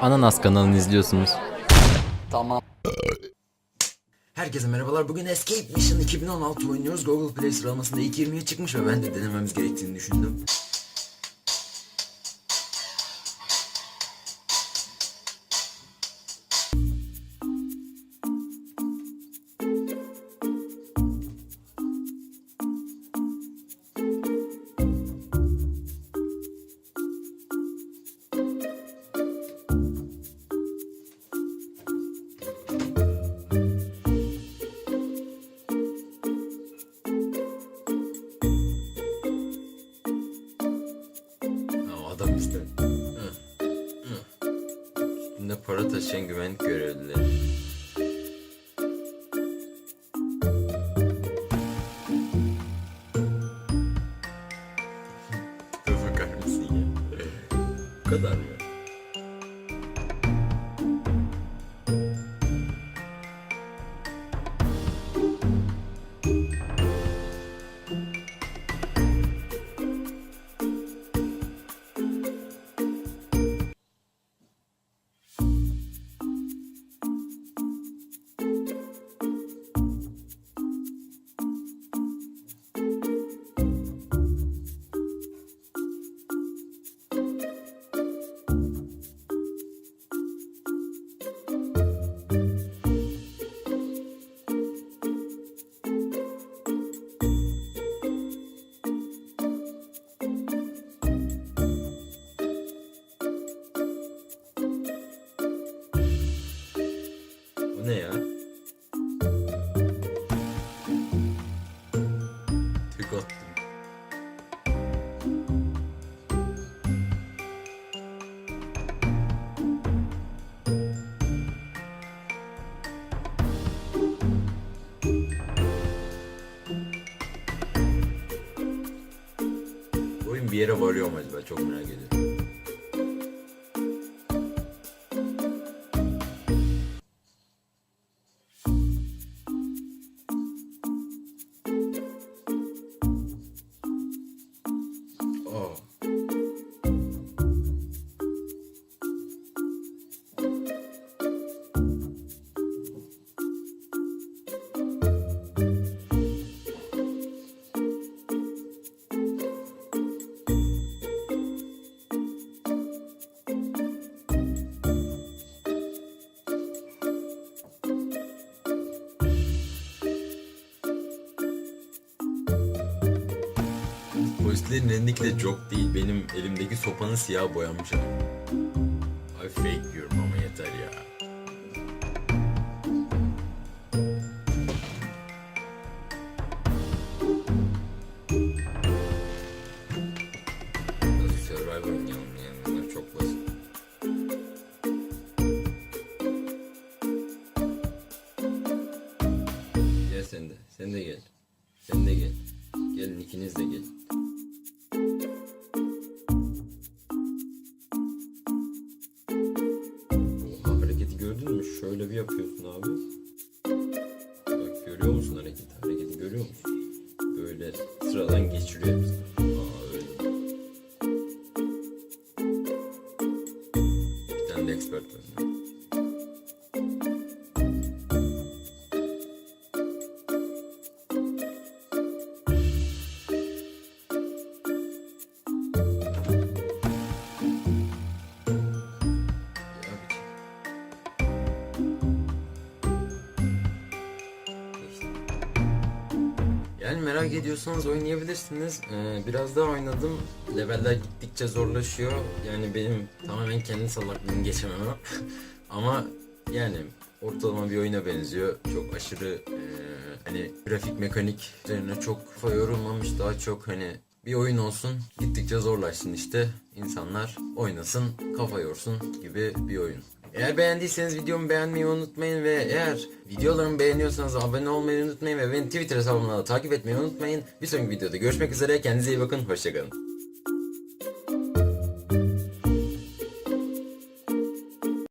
Ananas kanalını izliyorsunuz. Tamam. Herkese merhabalar. Bugün Escape Mission 2016 oynuyoruz. Google Play sıralamasında ilk 20'ye çıkmış ve ben de denememiz gerektiğini düşündüm. Hı, hı. Üstünde para taşıyan güvenlik görevlileri. Bakar mısın ya? Bu kadar mı? Ne ya? Tek attım. Oyun bir yere varıyor mu acaba? Çok merak ediyorum. Elindeki de joke değil. Benim elimdeki sopanın siyah boyanmış. Ay fake diyorum ama yeter ya. Nasıl survival oynayalım yani bunlar çok basit. Gel sen de. Sen de gel. Sen de gel. Gelin ikiniz de gelin. Bir yapıyorsun abi. Bak görüyor musun hareketi? Hareketi görüyor musun? Böyle sıradan geçiriyor hepsini. Aa öyle. Bir tane de expert var. Yani merak ediyorsanız oynayabilirsiniz. Ee, biraz daha oynadım. Leveller gittikçe zorlaşıyor. Yani benim tamamen kendi salaklığımı geçemem ama yani ortalama bir oyuna benziyor. Çok aşırı ee, hani grafik mekanik üzerine çok kafa yorulmamış. Daha çok hani bir oyun olsun. Gittikçe zorlaşsın işte. İnsanlar oynasın, kafa yorsun gibi bir oyun. Eğer beğendiyseniz videomu beğenmeyi unutmayın ve eğer videolarımı beğeniyorsanız abone olmayı unutmayın ve beni Twitter hesabımdan da takip etmeyi unutmayın. Bir sonraki videoda görüşmek üzere. Kendinize iyi bakın. Hoşçakalın.